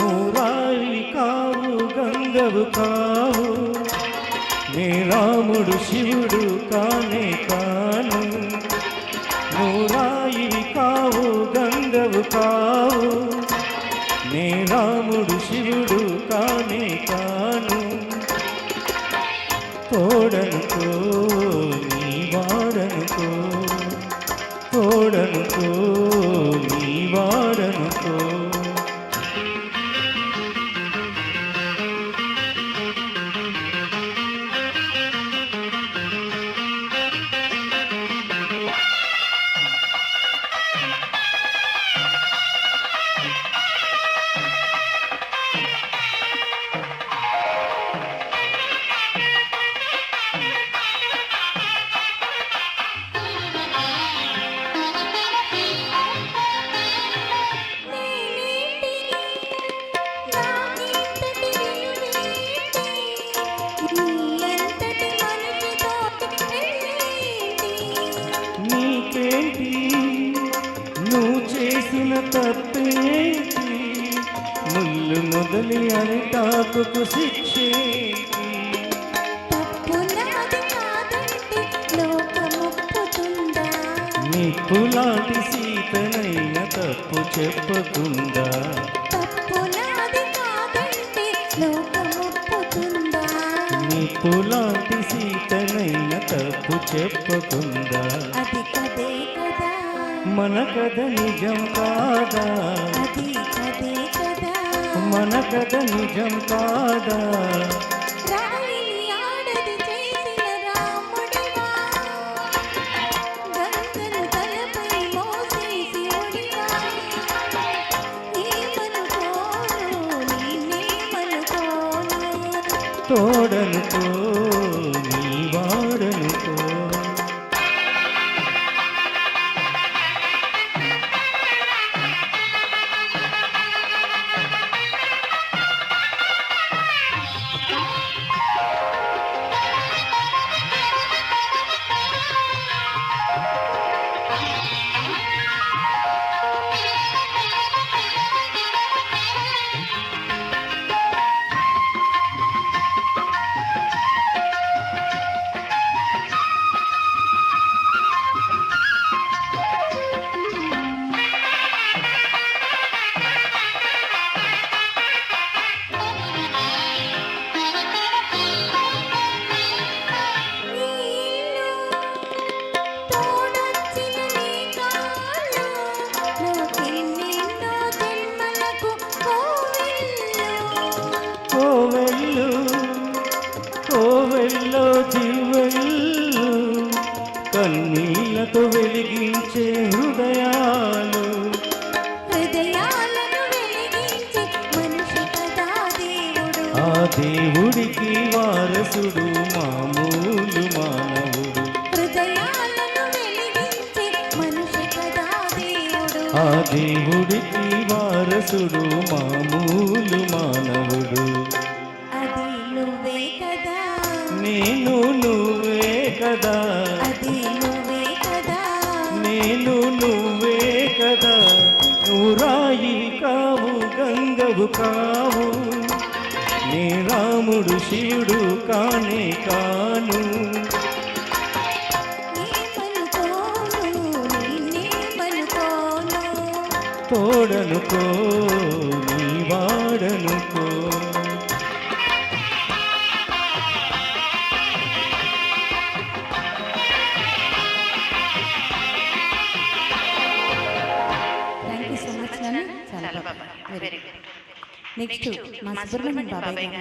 నూరాయి కావు గంగవు కావు. నీ రాముడు శివుడు కానే కాను. నూరాయి కావు గంగవు కావు. నే రాముడు శివుడు కానే కాను. తోడనుకో నీ వాడనుకో. తోడనుకో నీ వాడనుకో. చేసిన తప్పేంటి? ముళ్ళు మొదలి అరిటాకుకు శిక్షేంటి? నాది కాదంటే లోకమొప్పుతుందా? నిప్పులాంటి సీతనైన తప్పు చెప్పకుండా. నిప్పులాంటి సీతనైన తప్పు చెప్పకుండా. అది కదే కదా? మన కథ నిజం కాదా? మన కథ నిజం కాదా? రాయిని దేవుడికి వారసుడు మామూలు మానవుడు. ఆ దేవుడికి వారసుడు మామూలు మానవుడు. అది నువ్వే కదా. నేను నువ్వే కదా. అది నువ్వే కదా. నేను నువ్వే కదా. నువ్వు రాయి కావు గంగవు కావు. నీ రాముడు శివుడు కానే కాను. తోడనుకో నీ వాడనుకో థ్యాంక్ యూ నెక్స్ట్ మా సుబ్రహ్మణ్యం బాబాయ్ గారు.